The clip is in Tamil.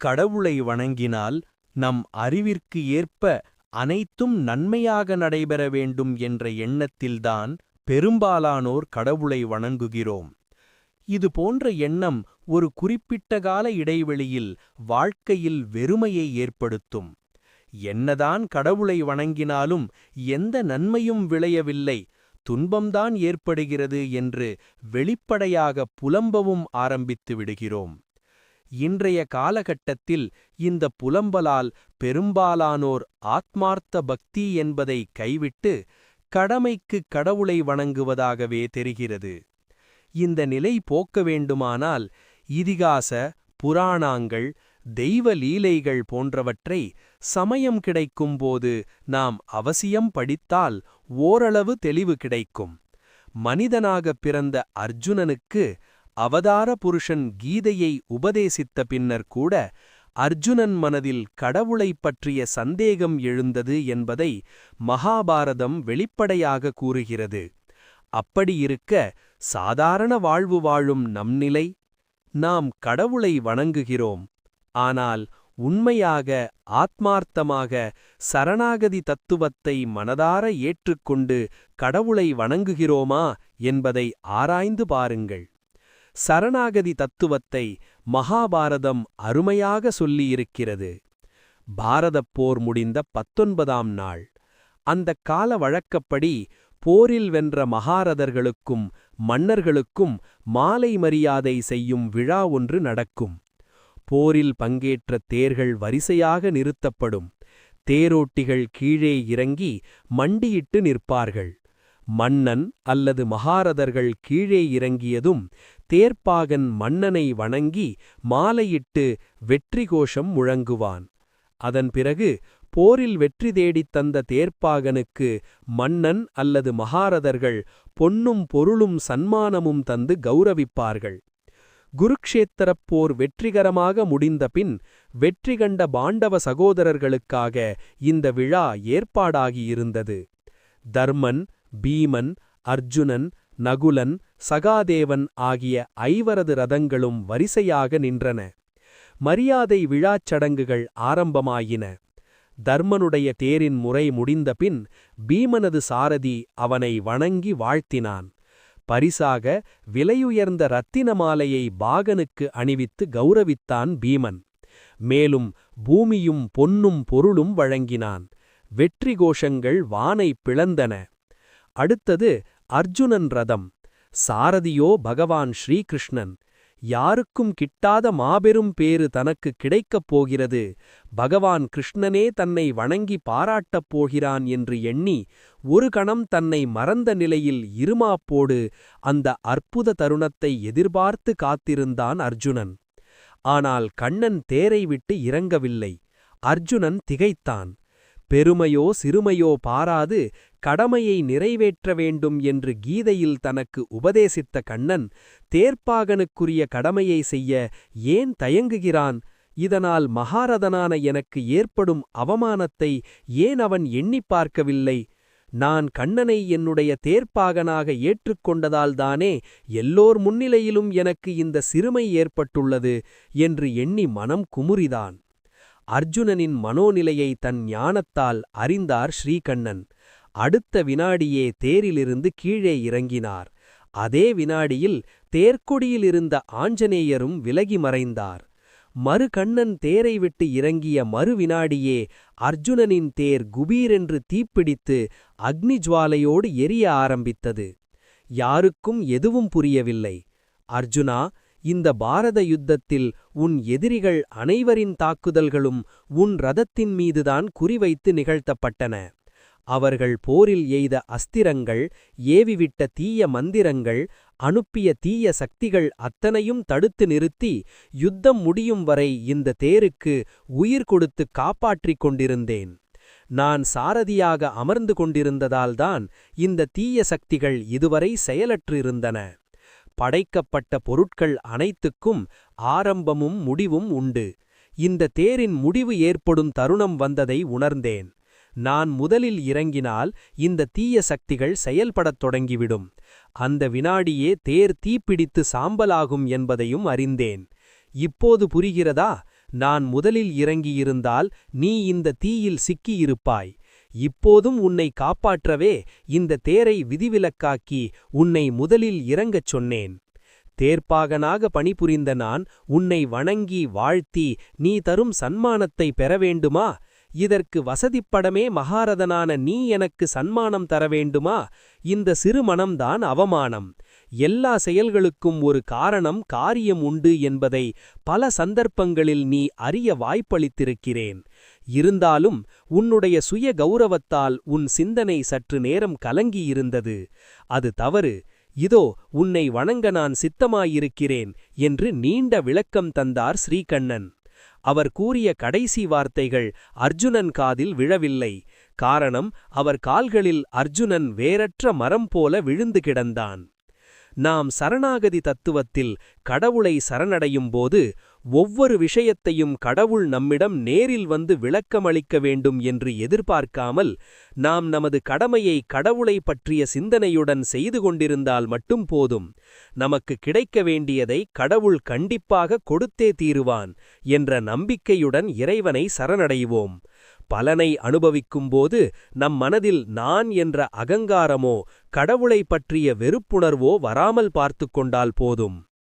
கடவுளை வணங்கினால் நம் அறிவிற்கு ஏற்ப அனைத்தும் நன்மையாக நடைபெற வேண்டும் என்ற எண்ணத்தில்தான் பெரும்பாலானோர் கடவுளை வணங்குகிறோம். இது போன்ற எண்ணம் ஒரு குறிப்பிட்ட கால இடைவெளியில் வாழ்க்கையில் வெறுமையை ஏற்படுத்தும். என்னதான் கடவுளை வணங்கினாலும் எந்த நன்மையும் விளையவில்லை. துன்பம்தான் ஏற்படுகிறது என்று வெளிப்படையாக புலம்பவும் ஆரம்பித்து விடுகிறோம். இன்றைய காலகட்டத்தில் இந்த புலம்பலால் பெரும்பாலானோர் ஆத்மார்த்த பக்தி என்பதை கைவிட்டு கடமைக்கு கடவுளை வணங்குவதாகவே தெரிகிறது. இந்த நிலை போக்க வேண்டுமானால் இதிகாச புராணாங்கள் தெய்வ லீலைகள் போன்றவற்றை சமயம் கிடைக்கும்போது நாம் அவசியம் படித்தால் ஓரளவு தெளிவு கிடைக்கும். மனிதனாகப் பிறந்த அர்ஜுனனுக்கு அவதார புருஷன் கீதையை உபதேசித்த பின்னர் கூட அர்ஜுனன் மனதில் கடவுளைப் பற்றிய சந்தேகம் எழுந்தது என்பதை மகாபாரதம் வெளிப்படையாக கூறுகிறது. அப்படியிருக்க சாதாரண வாழ்வு வாழும் நம் நிலை நாம் கடவுளை வணங்குகிறோம். ஆனால் உண்மையாக ஆத்மார்த்தமாக சரணாகதி தத்துவத்தை மனதார ஏற்றுக்கொண்டு கடவுளை வணங்குகிறோமா என்பதை ஆராய்ந்து பாருங்கள். சரணாகதி தத்துவத்தை மகாபாரதம் அருமையாக சொல்லியிருக்கிறது. பாரதப் போர் முடிந்த பத்தொன்பதாம் நாள். அந்தக் கால வழக்கப்படி போரில் வென்ற மகாரதர்களுக்கும் மன்னர்களுக்கும் மாலை மரியாதை செய்யும் விழா ஒன்று நடக்கும். போரில் பங்கேற்ற தேர்கள் வரிசையாக நிறுத்தப்படும். தேரோட்டிகள் கீழே இறங்கி மண்டியிட்டு நிற்பார்கள். மன்னன் அல்லது மகாரதர்கள் கீழே இறங்கியதும் தேர்ப்பாகன் மன்னனை வணங்கி மாலையிட்டு வெற்றி கோஷம் முழங்குவான். அதன் பிறகு போரில் வெற்றி தேடித் தந்த தேர்ப்பாகனுக்கு மன்னன் அல்லது மகாரதர்கள் பொன்னும் பொருளும் சன்மானமும் தந்து கௌரவிப்பார்கள். குருக்ஷேத்திரப் போர் வெற்றிகரமாக முடிந்தபின் வெற்றி கண்ட பாண்டவ சகோதரர்களுக்காக இந்த விழா ஏற்பாடாகியிருந்தது தர்மன் பீமன் அர்ஜுனன் நகுலன் சகாதேவன் ஆகிய ஐவரது ரதங்களும் வரிசையாக நின்றன. மரியாதை விழாச் சடங்குகள் ஆரம்பமாயின. தர்மனுடைய தேரின் முறை முடிந்தபின் பீமனது சாரதி அவனை வணங்கி வாழ்த்தினான். பரிசாக விலையுயர்ந்த இரத்தின மாலையை பாகனுக்கு அணிவித்து கௌரவித்தான் பீமன். மேலும் பூமியும் பொன்னும் பொருளும் வழங்கினான். வெற்றி கோஷங்கள் வானை பிளந்தன. அடுத்தது அர்ஜுனன் ரதம். சாரதியோ பகவான் ஸ்ரீகிருஷ்ணன். யாருக்கும் கிட்டாத மாபெரும் பேறு தனக்கு கிடைக்கப் போகிறது. பகவான் கிருஷ்ணனே தன்னை வணங்கி பாராட்டப் போகிறான் என்று எண்ணி ஒரு கணம் தன்னை மறந்த நிலையில் இருமாப்போடு அந்த அற்புத தருணத்தை எதிர்பார்த்து காத்திருந்தான் அர்ஜுனன். ஆனால் கண்ணன் தேரை விட்டு இறங்கவில்லை. அர்ஜுனன் திகைத்தான். பெருமையோ சிறுமையோ பாராது கடமையை நிறைவேற்ற வேண்டும் என்று கீதையில் தனக்கு உபதேசித்த கண்ணன் தேர்ப்பாகனுக்குரிய கடமையை செய்ய ஏன் தயங்குகிறான்? இதனால் மகாரதனான எனக்கு ஏற்படும் அவமானத்தை ஏன் அவன் எண்ணிப் பார்க்கவில்லை? நான் கண்ணனை என்னுடைய தேர்ப்பாகனாக ஏற்றுக்கொண்டதால்தானே எல்லோர் முன்னிலையிலும் எனக்கு இந்த சிறுமை ஏற்பட்டுள்ளது என்று எண்ணி மனம் குமுறிதான். அர்ஜுனனின் மனோநிலையை தன் ஞானத்தால் அறிந்தார் ஸ்ரீகண்ணன். அடுத்த வினாடியே தேரிலிருந்து கீழே இறங்கினார். அதே வினாடியில் தேர்க்கொடியிலிருந்த ஆஞ்சநேயரும் விலகி மறைந்தார். மறு கண்ணன் தேரை விட்டு இறங்கிய மறு வினாடியே அர்ஜுனனின் தேர் குபீரென்று தீப்பிடித்து அக்னிஜ்வாலையோடு எரிய ஆரம்பித்தது. யாருக்கும் எதுவும் புரியவில்லை. அர்ஜுனா இந்த பாரத யுத்தத்தில் உன் எதிரிகள் அனைவரின் தாக்குதல்களும் உன் ரதத்தின் மீதுதான் குறிவைத்து நிகழ்த்தப்பட்டன. அவர்கள் போரில் எய்த அஸ்திரங்கள் ஏவிவிட்ட தீய மந்திரங்கள் அனுப்பிய தீய சக்திகள் அத்தனையும் தடுத்து நிறுத்தி யுத்தம் முடியும் வரை இந்த தேருக்கு உயிர் கொடுத்து காப்பாற்றிக் கொண்டிருந்தேன். நான் சாரதியாக அமர்ந்து கொண்டிருந்ததால்தான் இந்த தீய சக்திகள் இதுவரை செயலற்றிருந்தன. படைக்கப்பட்ட பொருட்கள் அனைத்துக்கும் ஆரம்பமும் முடிவும் உண்டு. இந்த தேரின் முடிவு ஏற்படும் தருணம் வந்ததை உணர்ந்தேன். நான் முதலில் இறங்கினால் இந்த தீய சக்திகள் செயல்படத் தொடங்கிவிடும். அந்த வினாடியே தேர் தீப்பிடித்து சாம்பலாகும் என்பதையும் அறிந்தேன். இப்போது புரிகிறதா? நான் முதலில் இறங்கியிருந்தால் நீ இந்த தீயில் சிக்கியிருப்பாய். இப்போதும் உன்னை காப்பாற்றவே இந்த தேரை விதிவிலக்காக்கி உன்னை முதலில் இறங்கச் சொன்னேன். தேர்ப்பாகனாக பணிபுரிந்த நான் உன்னை வணங்கி வாழ்த்தி நீ தரும் சன்மானத்தை பெற வேண்டுமா? இதற்கு வசதிப்படமே மகாரதனான நீ எனக்கு சன்மானம் தர வேண்டுமா? இந்த சிறுமணம்தான் அவமானம். எல்லா செயல்களுக்கும் ஒரு காரணம் காரியம் உண்டு என்பதை பல சந்தர்ப்பங்களில் நீ அறிய வாய்ப்பளித்திருக்கிறேன். இருந்தாலும் உன்னுடைய சுய கௌரவத்தால் உன் சிந்தனை சற்று நேரம் கலங்கியிருந்தது. அது தவறு. இதோ உன்னை வணங்க நான் சித்தமாயிருக்கிறேன் என்று நீண்ட விளக்கம் தந்தார் ஸ்ரீகண்ணன். அவர் கூறிய கடைசி வார்த்தைகள் அர்ஜுனன் காதில் விழவில்லை. காரணம் அவர் கால்களில் அர்ஜுனன் வேறற்ற மரம் போல விழுந்து கிடந்தான். நாம் சரணாகதி தத்துவத்தில் கடவுளை சரணடையும் போது ஒவ்வொரு விஷயத்தையும் கடவுள் நம்மிடம் நேரில் வந்து விளக்கமளிக்க வேண்டும் என்று எதிர்பார்க்காமல் நாம் நமது கடமையை கடவுளை பற்றிய சிந்தனையுடன் செய்து கொண்டிருந்தால் மட்டும் போதும். நமக்கு கிடைக்க வேண்டியதை கடவுள் கண்டிப்பாக கொடுத்தே தீருவான் என்ற நம்பிக்கையுடன் இறைவனை சரணடைவோம். பலனை அனுபவிக்கும்போது நம் மனதில் நான் என்ற அகங்காரமோ கடவுளை பற்றிய வெறுப்புணர்வோ வராமல் பார்த்துக் கொண்டால் போதும்.